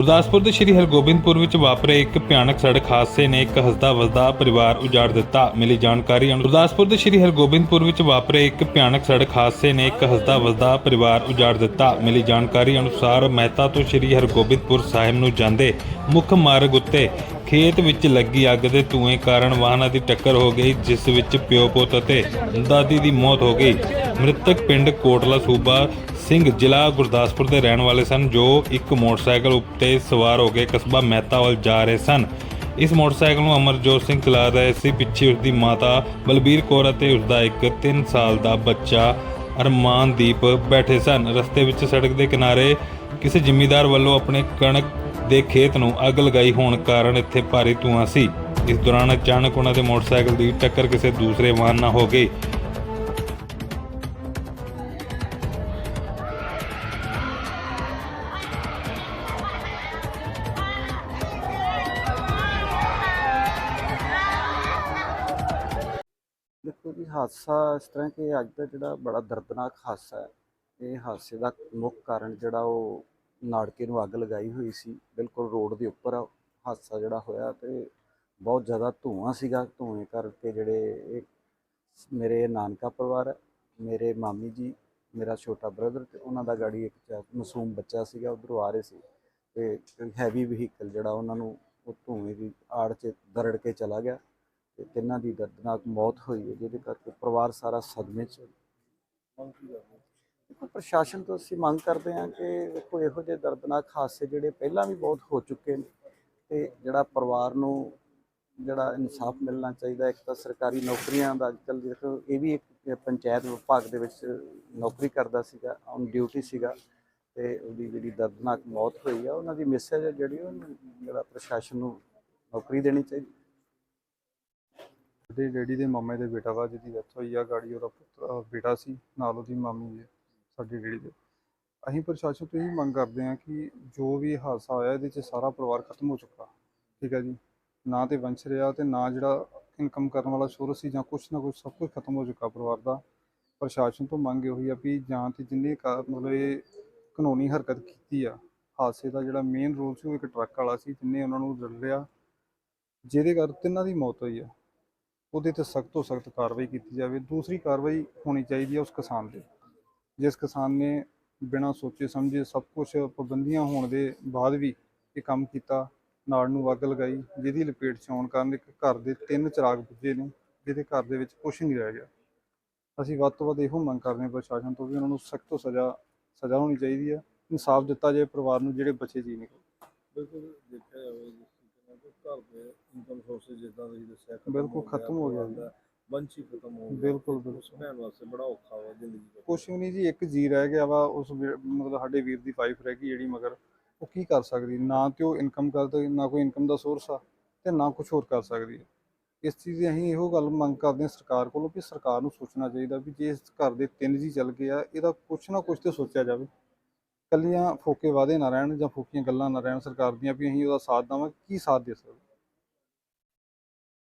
ਗੁਰਦਾਸਪੁਰ ਦੇ ਸ਼੍ਰੀ ਹਰਗੋਬਿੰਦਪੁਰ ਵਿੱਚ ਵਾਪਰੇ ਇੱਕ ਭਿਆਨਕ ਸੜਕ ਹਾਦਸੇ ਨੇ ਇੱਕ ਹੱਸਦਾ ਵਸਦਾ ਪਰਿਵਾਰ ਉਜਾੜ ਦਿੱਤਾ। ਮਿਲੀ ਜਾਣਕਾਰੀ ਅਨੁਸਾਰ ਗੁਰਦਾਸਪੁਰ ਦੇ ਸ਼੍ਰੀ ਹਰਗੋਬਿੰਦਪੁਰ ਵਿੱਚ ਵਾਪਰੇ ਇੱਕ ਭਿਆਨਕ ਸੜਕ ਹਾਦਸੇ ਨੇ ਇੱਕ ਹੱਸਦਾ ਵਸਦਾ ਪਰਿਵਾਰ ਉਜਾੜ ਦਿੱਤਾ। ਮਿਲੀ ਜਾਣਕਾਰੀ ਅਨੁਸਾਰ ਮਹਿਤਾ ਤੋਂ ਸ਼੍ਰੀ ਹਰਗੋਬਿੰਦਪੁਰ ਸਾਹਿਬ ਨੂੰ ਜਾਂਦੇ ਮੁੱਖ ਮਾਰਗ ਉੱਤੇ ਖੇਤ ਵਿੱਚ ਲੱਗੀ ਅੱਗ ਦੇ ਧੂਏ ਕਾਰਨ ਵਾਹਨਾਂ ਦੀ ਟੱਕਰ ਹੋ ਗਈ, ਜਿਸ ਵਿੱਚ ਪਿਓ ਪੁੱਤ ਅਤੇ ਦਾਦੀ ਦੀ ਮੌਤ ਹੋ ਗਈ। ਮ੍ਰਿਤਕ ਪਿੰਡ ਕੋਟਲਾ ਸੂਬਾ ਸਿੰਘ ਜ਼ਿਲ੍ਹਾ ਗੁਰਦਾਸਪੁਰ ਦੇ ਰਹਿਣ ਵਾਲੇ ਸਨ, ਜੋ ਇੱਕ ਮੋਟਰਸਾਈਕਲ ਉੱਤੇ ਸਵਾਰ ਹੋ ਕੇ ਕਸਬਾ ਮਹਿਤਾ ਵੱਲ ਜਾ ਰਹੇ ਸਨ। ਇਸ ਮੋਟਰਸਾਈਕਲ ਨੂੰ ਅਮਰਜੋਤ ਸਿੰਘ ਚਲਾ ਰਹੇ ਸੀ। ਪਿੱਛੇ ਉਸ ਦੀ ਮਾਤਾ ਬਲਬੀਰ ਕੌਰ ਅਤੇ ਉਸ ਦਾ ਇੱਕ 3 ਸਾਲ ਦਾ ਬੱਚਾ ਅਰਮਾਨਦੀਪ ਬੈਠੇ ਸਨ। ਰਸਤੇ ਵਿੱਚ ਸੜਕ ਦੇ ਕਿਨਾਰੇ ਕਿਸੇ ਜ਼ਿਮੀਂਦਾਰ ਵੱਲੋਂ ਆਪਣੇ ਕਣਕ ਦੇ ਖੇਤ ਨੂੰ ਅੱਗ ਲਗਾਈ ਹੋਣ ਕਾਰਨ ਇੱਥੇ ਭਾਰੀ ਧੂਆਂ ਸੀ। ਇਸ ਦੌਰਾਨ ਅਚਾਨਕ ਉਹਨਾਂ ਦੇ ਮੋਟਰਸਾਈਕਲ ਦੀ ਟੱਕਰ ਕਿਸੇ ਦੂਸਰੇ ਵਾਹਨ ਨਾਲ ਹੋ ਗਈ। ਹਾਦਸਾ ਇਸ ਤਰ੍ਹਾਂ ਕਿ ਅੱਜ ਦਾ ਜਿਹੜਾ ਬੜਾ ਦਰਦਨਾਕ ਹਾਦਸਾ ਹੈ, ਇਹ ਹਾਦਸੇ ਦਾ ਮੁੱਖ ਕਾਰਨ ਜਿਹੜਾ ਉਹ ਨਾੜਕੇ ਨੂੰ ਅੱਗ ਲਗਾਈ ਹੋਈ ਸੀ। ਬਿਲਕੁਲ ਰੋਡ ਦੇ ਉੱਪਰ ਹਾਦਸਾ ਜਿਹੜਾ ਹੋਇਆ ਤੇ ਬਹੁਤ ਜ਼ਿਆਦਾ ਧੂਆਂ ਸੀਗਾ। ਧੂਏ ਕਰਕੇ ਜਿਹੜੇ ਇਹ ਮੇਰੇ ਨਾਨਕਾ ਪਰਿਵਾਰ ਹੈ, ਮੇਰੇ ਮਾਮੀ ਜੀ, ਮੇਰਾ ਛੋਟਾ ਬ੍ਰਦਰ ਤੇ ਉਹਨਾਂ ਦਾ ਗਾੜੀ ਇੱਕ ਚ- ਮਾਸੂਮ ਬੱਚਾ ਸੀਗਾ, ਉਧਰੋਂ ਆ ਰਹੇ ਸੀ ਤੇ ਹੈਵੀ ਵਹੀਕਲ ਜਿਹੜਾ ਉਹਨਾਂ ਨੂੰ ਉਹ ਧੂਏ ਦੀ ਆੜ 'ਚ ਦਰੜ ਕੇ ਚਲਾ ਗਿਆ। ਤੇ ਤਿੰਨਾਂ ਦੀ ਦਰਦਨਾਕ ਮੌਤ ਹੋਈ ਹੈ, ਜਿਹਦੇ ਕਰਕੇ ਪਰਿਵਾਰ ਸਾਰਾ ਸਦਮੇ 'ਚ ਦੇਖੋ, ਪ੍ਰਸ਼ਾਸਨ ਤੋਂ ਅਸੀਂ ਮੰਗ ਕਰਦੇ ਹਾਂ ਕਿ ਦੇਖੋ, ਇਹੋ ਜਿਹੇ ਦਰਦਨਾਕ ਹਾਦਸੇ ਜਿਹੜੇ ਪਹਿਲਾਂ ਵੀ ਬਹੁਤ ਹੋ ਚੁੱਕੇ ਨੇ ਤੇ ਜਿਹੜਾ ਪਰਿਵਾਰ ਨੂੰ ਜਿਹੜਾ ਇਨਸਾਫ ਮਿਲਣਾ ਚਾਹੀਦਾ, ਇੱਕ ਤਾਂ ਸਰਕਾਰੀ ਨੌਕਰੀਆਂ ਦਾ ਅੱਜਕੱਲ੍ਹ ਦੇਖੋ, ਇਹ ਵੀ ਇੱਕ ਪੰਚਾਇਤ ਵਿਭਾਗ ਦੇ ਵਿੱਚ ਨੌਕਰੀ ਕਰਦਾ ਸੀਗਾ, ਔਨ ਡਿਊਟੀ ਸੀਗਾ ਤੇ ਉਹਦੀ ਜਿਹੜੀ ਦਰਦਨਾਕ ਮੌਤ ਹੋਈ ਆ, ਉਹਨਾਂ ਦੀ ਮੈਸੇਜ ਜਿਹੜੀ ਉਹਨੂੰ ਜਿਹੜਾ ਪ੍ਰਸ਼ਾਸਨ ਨੂੰ ਨੌਕਰੀ ਦੇਣੀ ਚਾਹੀਦੀ। ਸਾਡੇ ਡੈਡੀ ਦੇ ਮਾਮੇ ਦੇ ਬੇਟਾ ਵਾ, ਜਿਹਦੀ ਡੈਥ ਹੋਈ ਆ, ਗਾੜੀ ਉਹਦਾ ਪੁੱਤਰ ਬੇਟਾ ਸੀ, ਨਾਲ ਉਹਦੀ ਮਾਮੀ ਹੈ ਸਾਡੇ ਡੈਡੀ ਦੇ। ਅਸੀਂ ਪ੍ਰਸ਼ਾਸਨ ਤੋਂ ਇਹ ਮੰਗ ਕਰਦੇ ਹਾਂ ਕਿ ਜੋ ਵੀ ਹਾਦਸਾ ਹੋਇਆ, ਇਹਦੇ 'ਚ ਸਾਰਾ ਪਰਿਵਾਰ ਖਤਮ ਹੋ ਚੁੱਕਾ। ਠੀਕ ਹੈ ਜੀ? ਨਾ ਤੇ ਵੰਸ਼ ਰਿਹਾ ਤੇ ਨਾ ਜਿਹੜਾ ਇਨਕਮ ਕਰਨ ਵਾਲਾ ਸੋਰਸ ਸੀ ਜਾਂ ਕੁਛ ਨਾ ਕੁਛ, ਸਭ ਕੁਝ ਖਤਮ ਹੋ ਚੁੱਕਾ ਪਰਿਵਾਰ ਦਾ। ਪ੍ਰਸ਼ਾਸਨ ਤੋਂ ਮੰਗ ਇਹੋ ਹੀ ਆ ਵੀ ਜਾਂ ਤੇ ਜਿੰਨੇ ਕਾ- ਮਤਲਬ ਇਹ ਕਾਨੂੰਨੀ ਹਰਕਤ ਕੀਤੀ ਆ, ਹਾਦਸੇ ਦਾ ਜਿਹੜਾ ਮੇਨ ਰੋਲ ਸੀ, ਉਹ ਇੱਕ ਟਰੱਕ ਵਾਲਾ ਸੀ, ਜਿੰਨੇ ਉਹਨਾਂ ਨੂੰ ਰਲਿਆ ਜਿਹਦੇ ਕਰਕੇ ਤਿੰਨਾਂ ਦੀ ਮੌਤ ਹੋਈ ਆ। ਉਹਦੇ ਤੇ ਸਖਤ ਤੋਂ ਸਖਤ ਕਾਰਵਾਈ ਕੀਤੀ ਜਾਵੇ। ਦੂਸਰੀ ਕਾਰਵਾਈ ਹੋਣੀ ਚਾਹੀਦੀ ਹੈ ਉਸ ਕਿਸਾਨ ਦੇ। ਜਿਸ ਕਿਸਾਨ ਨੇ ਬਿਨਾਂ ਸੋਚੇ ਸਮਝੇ ਸਭ ਕੁਝ ਪਾਬੰਦੀਆਂ ਹੋਣ ਦੇ ਬਾਅਦ ਵੀ ਇਹ ਕੰਮ ਕੀਤਾ, ਨਾੜ ਨੂੰ ਅੱਗ ਲਗਾਈ, ਜਿਹਦੀ ਲਪੇਟ 'ਚ ਆਉਣ ਕਾਰਨ ਇੱਕ ਘਰ ਦੇ ਤਿੰਨ ਚਿਰਾਗ ਬੁੱਝੇ ਨੇ, ਜਿਹਦੇ ਘਰ ਦੇ ਵਿੱਚ ਕੁਝ ਨਹੀਂ ਰਹਿ ਗਿਆ। ਅਸੀਂ ਵੱਧ ਤੋਂ ਵੱਧ ਇਹੋ ਮੰਗ ਕਰਦੇ ਹਾਂ ਪ੍ਰਸ਼ਾਸਨ ਤੋਂ ਵੀ ਉਹਨਾਂ ਨੂੰ ਸਖਤ ਤੋਂ ਸਜ਼ਾ ਸਜ਼ਾ ਹੋਣੀ ਚਾਹੀਦੀ ਹੈ। ਇਨਸਾਫ ਦਿੱਤਾ ਜਾਏ, ਪਰਿਵਾਰ ਨੂੰ ਜਿਹੜੇ ਬੱਚੇ ਜੀ ਨਿਕਲੇ ਬਿਲਕੁਲ ਦੇਖਿਆ ਜਾਵੇ ਘਰ ਦੇ ਇਨਕਮ ਸੋਰਸਸ ਜਿੱਦਾਂ ਤੁਸੀਂ ਦੱਸਿਆ ਖਤਮ ਬਿਲਕੁਲ ਖਤਮ ਹੋ ਗਿਆ ਜੀ। ਖਤਮ ਹੋ ਗਿਆ। ਬਿਲਕੁਲ, ਉਸ ਬਿਲਕੁਲ। ਭੈਣ ਵਾਸਤੇ ਬੜਾ ਔਖਾ ਵਾ ਜ਼ਿੰਦਗੀ ਦਾ ਕੁਛ ਵੀ ਨਹੀਂ ਜੀ ਇੱਕ ਜੀ ਰਹਿ ਗਿਆ ਵਾ ਉਸ ਵੀਰ- ਮਤਲਬ ਸਾਡੇ ਵੀਰ ਦੀ ਵਾਈਫ ਰਹਿ ਗਈ ਜਿਹੜੀ ਮਗਰ ਉਹ ਕੀ ਕਰ ਸਕਦੀ? ਨਾ ਤੇ ਉਹ ਇਨਕਮ ਕਰਦਾ ਨਾ ਕੋਈ ਇਨਕਮ ਦਾ ਸੋਰਸ ਆ ਤੇ ਨਾ ਕੁਝ ਹੋਰ ਕਰ ਸਕਦੀ ਹੈ ਇਸ ਚੀਜ਼ ਦੀ ਅਸੀਂ ਇਹੋ ਗੱਲ ਮੰਗ ਕਰਦੇ ਹਾਂ ਸਰਕਾਰ ਕੋਲੋਂ ਵੀ ਸਰਕਾਰ ਨੂੰ ਸੋਚਣਾ ਚਾਹੀਦਾ ਵੀ ਜੇ ਇਸ ਘਰ ਦੇ ਤਿੰਨ ਜੀ ਚੱਲ ਗਏ ਆ ਇਹਦਾ ਕੁਛ ਨਾ ਕੁਛ ਤੇ ਸੋਚਿਆ ਜਾਵੇ। ਕੱਲੀਆਂ ਫੋਕੇ ਵਾਅਦੇ ਨਾ ਰਹਿਣ ਜਾਂ ਫੋਕੀਆਂ ਗੱਲਾਂ ਨਾ ਰਹਿਣ ਸਰਕਾਰ ਦੀਆਂ ਵੀ ਅਸੀਂ ਉਹਦਾ ਸਾਥ ਦੇਵਾਂਗੇ। ਕੀ ਸਾਥ ਦੇ ਸਕਦੇ?